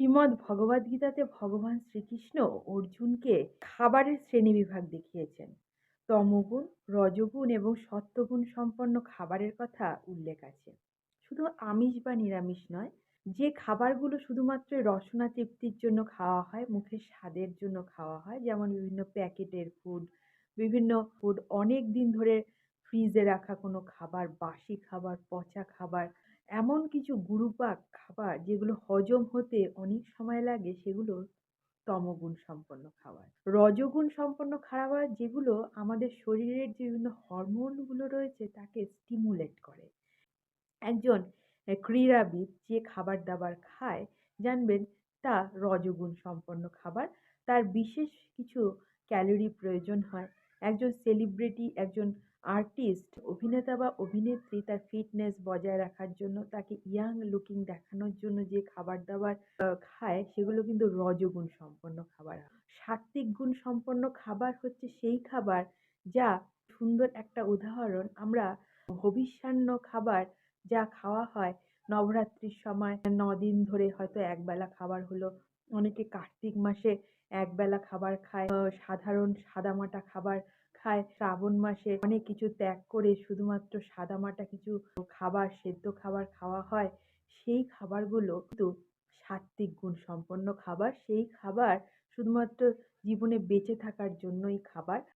শ্রীমদ্ ভগবদ্গীতাতে ভগবান শ্রীকৃষ্ণ অর্জুনকে খাবারের শ্রেণীবিভাগ দেখিয়েছেন। তমগুণ, রজগুণ এবং সত্যগুণ সম্পন্ন খাবারের কথা উল্লেখ আছে। শুধু আমিষ বা নিরামিষ নয়, যে খাবারগুলো শুধুমাত্র রসনা তৃপ্তির জন্য খাওয়া হয়, মুখের স্বাদের জন্য খাওয়া হয়, যেমন বিভিন্ন প্যাকেটের ফুড বিভিন্ন ফুড অনেক দিন ধরে ফ্রিজে রাখা কোনো খাবার, বাসি খাবার, পচা খাবার এমন কিছু গুরুপাক খাবার যেগুলো হজম হতে অনেক সময় লাগে, সেগুলো তমগুণ সম্পন্ন খাবার। রজগুণ সম্পন্ন খাবার যেগুলো আমাদের শরীরের যে বিভিন্ন হরমোনগুলো রয়েছে, তাকে স্টিমুলেট করে। একজন ক্রীড়াবিদ যে খাবার দাবার খায়, জানবেন তা রজগুণ সম্পন্ন খাবার। তার বিশেষ কিছু ক্যালোরি প্রয়োজন হয়। একজন সেলিব্রিটি একজন আর্টিস্ট, অভিনেতা বা অভিনেত্রী তার ফিটনেস বজায় রাখার জন্য তাকে ইয়াং লুকিং দেখানোর জন্য যে খাবার দাবার খায়, সেগুলো কিন্তু রজগুণ সম্পন্ন খাবার। সাত্ত্বিক গুণ সম্পন্ন খাবার হচ্ছে সেই খাবার যা সুন্দর একটা উদাহরণ আমরা ভবিষ্যান্ন খাবার যা খাওয়া হয় নবরাত্রির সময় দিন ধরে হয়তো একবেলা খাবার হলো, অনেকে কার্তিক মাসে একবেলা খাবার খায় সাধারণ সাদামাটা খাবার খায়। শ্রাবণ মাসে অনেক কিছু ত্যাগ করে শুধুমাত্র সাদামাটা কিছু খাবার, সেদ্ধ খাবার খাওয়া হয়, সেই খাবারগুলো কিন্তু সাত্ত্বিক গুণ সম্পন্ন খাবার। সেই খাবার শুধুমাত্র জীবনে বেঁচে থাকার জন্যই খাবার।